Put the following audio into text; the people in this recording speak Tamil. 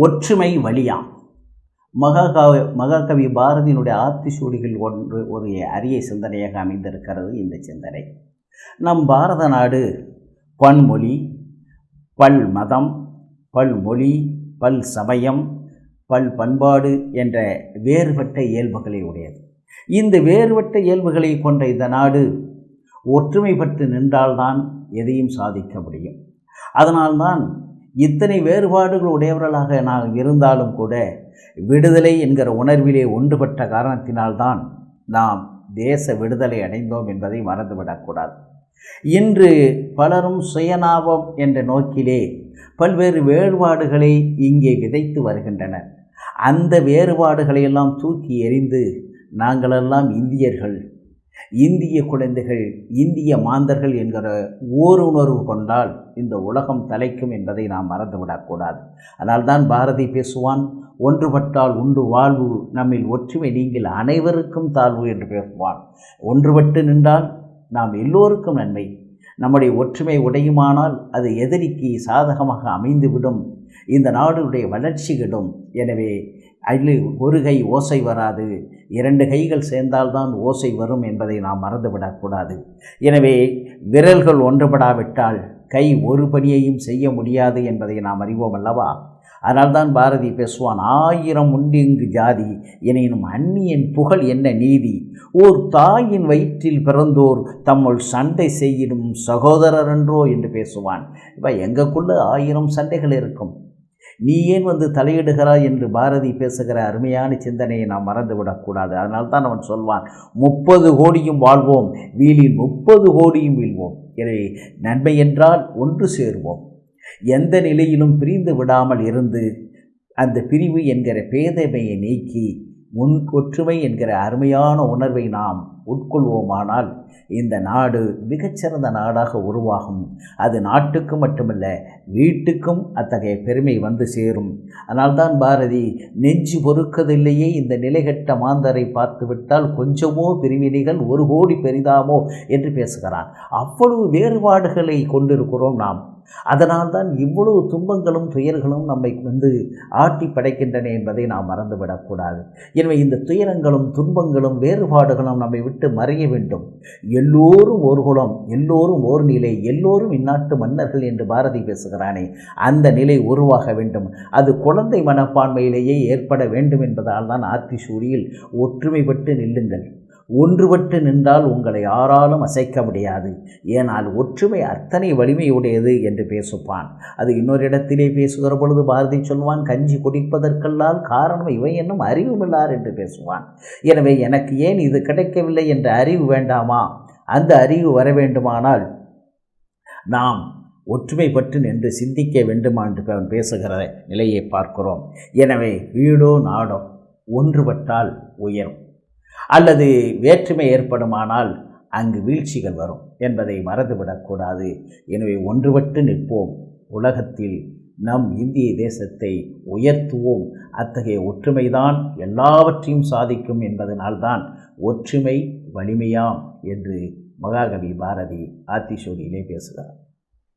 ஒற்றுமை வழியாம். மகாகவி மகாகவி பாரதியினுடைய ஆத்திசூடிகள் ஒன்று ஒரு அரிய சிந்தனையாக அமைந்திருக்கிறது இந்த சிந்தனை. நம் பாரத நாடு பன்மொழி பல் மதம் பல்மொழி பல் சமயம் பல் பண்பாடு என்ற வேறுபட்ட இயல்புகளை உடையது. இந்த வேறுபட்ட இயல்புகளை கொண்ட இந்த நாடு ஒற்றுமைப்பட்டு நின்றால்தான் எதையும் சாதிக்க முடியும். அதனால்தான் இத்தனை வேறுபாடுகள் உடையவர்களாக நாம் இருந்தாலும் கூட விடுதலை என்கிற உணர்விலே ஒன்றுபட்ட காரணத்தினால்தான் நாம் தேச விடுதலை அடைந்தோம் என்பதை மறந்துவிடக்கூடாது இன்று பலரும் சுயநாபம் என்ற நோக்கிலே பல்வேறு வேறுபாடுகளை இங்கே விதைத்து வருகின்றனர். அந்த வேறுபாடுகளையெல்லாம் தூக்கி எறிந்து நாங்களெல்லாம் இந்தியர்கள் இந்திய குழந்தைகள் இந்திய மாந்தர்கள் என்கிற ஓருணர்வு கொண்டால் இந்த உலகம் தலைக்கும் என்பதை நாம் மறந்துவிடக்கூடாது. அதனால்தான் பாரதி பேசுவான் ஒன்றுபட்டால் உண்டு வாழ்வு நம்மில் ஒற்றுமை நீங்கள் அனைவருக்கும் தாழ்வு என்று பேசுவான். ஒன்றுபட்டு நின்றால் நாம் எல்லோருக்கும் நன்மை. நம்முடைய ஒற்றுமை உடையுமானால் அது எதிரிக்கு சாதகமாக அமைந்துவிடும். இந்த நாடுடைய வளர்ச்சி கிடும் எனவே அதில் ஒரு கை ஓசை வராது. இரண்டு கைகள் சேர்ந்தால்தான் ஓசை வரும் என்பதை நாம் மறந்துவிடக்கூடாது. எனவே விரல்கள் ஒன்றுபடாவிட்டால் கை ஒரு பணியையும் செய்ய முடியாது என்பதை நாம் அறிவோம் அல்லவா? அதனால்தான் பாரதி பேசுவான் ஆயிரம் உண்டு இங்கு ஜாதி எனினும் அந்நியன் புகழ் என்ன நீதி? ஓர் தாயின் வயிற்றில் பிறந்தோர் தம்முள் சண்டை செய்யிடும் சகோதரர் என்றோ என்று பேசுவான். இப்போ எங்களுக்குள்ளே ஆயிரம் சண்டைகள் இருக்கும்? நீ ஏன் வந்து தலையிடுகிறாய் என்று பாரதி பேசுகிற அருமையான சிந்தனையை நாம் மறந்துவிடக்கூடாது அதனால்தான் அவன் சொல்வான் முப்பது கோடியும் வாழ்வோம் வீலில் முப்பது கோடியும் வீழ்வோம். எனவே நன்மை என்றால் ஒன்று சேர்வோம். எந்த நிலையிலும் பிரிந்து விடாமல் இருந்து அந்த பிரிவு என்கிற பேதமையை நீக்கி முன் ஒற்றுமை என்கிற அருமையான உணர்வை நாம் உட்கொள்வோமானால் இந்த நாடு மிகச்சிறந்த நாடாக உருவாகும். அது நாட்டுக்கு மட்டுமல்ல வீட்டுக்கும் அத்தகைய பெருமை வந்து சேரும். அதனால்தான் பாரதி நெஞ்சு பொறுக்கதில்லையே இந்த நிலைகட்ட மாந்தரை பார்த்துவிட்டால் கொஞ்சமோ பிரிவினைகள் ஒரு கோடி பெரிதாமோ என்று பேசுகிறான் அவ்வளவு வேறுபாடுகளை கொண்டிருக்கிறோம் நாம். அதனால்தான் இவ்வளவு துன்பங்களும் துயர்களும் நம்மை வந்து ஆட்டி படைக்கின்றன என்பதை நாம் மறந்துவிடக்கூடாது. எனவே இந்த துயரங்களும் துன்பங்களும் வேறுபாடுகளும் நம்மை விட்டு மறைய வேண்டும். எல்லோரும் ஒரு குலம் எல்லோரும் ஓர் நிலை எல்லோரும் இந்நாட்டு மன்னர்கள் என்று பாரதி பேசுகிறானே அந்த நிலை உருவாக வேண்டும். அது குழந்தை மனப்பான்மையிலேயே ஏற்பட வேண்டும் என்பதால் தான் ஆத்திசூரியில் ஒற்றுமைப்பட்டு நில்லுங்கள். ஒன்றுபட்டு நின்றால் உங்களை யாராலும் அசைக்க முடியாது. ஏனால் ஒற்றுமை அத்தனை வலிமையுடையது என்று பேசுப்பான் அது இன்னொரு இடத்திலே பேசுகிற பொழுது பாரதி சொல்வான் கஞ்சி குடிப்பதற்கெல்லாம் காரணம் இவை என்னும் அறிவுமில்லார் என்று பேசுவான். எனவே எனக்கு ஏன் இது கிடைக்கவில்லை என்ற அறிவு வேண்டாமா? அந்த அறிவு வர வேண்டுமானால் நாம் ஒற்றுமை பற்றி நின்று சிந்திக்க வேண்டுமா என்று அவன் பேசுகிற நிலையை பார்க்கிறோம். எனவே வீடோ நாடோ ஒன்றுபட்டால் உயரும். அல்லது வேற்றுமை ஏற்படுமானால் அங்கு வீழ்ச்சிகள் வரும் என்பதை மறந்துவிடக்கூடாது. எனவே ஒன்றுபட்டு நிற்போம். உலகத்தில் நம் இந்திய தேசத்தை உயர்த்துவோம். அத்தகைய ஒற்றுமைதான் எல்லாவற்றையும் சாதிக்கும் என்பதனால்தான் ஒற்றுமை வலிமையாம் என்று மகாகவி பாரதி ஆத்திசோடியிலே பேசுகிறார்.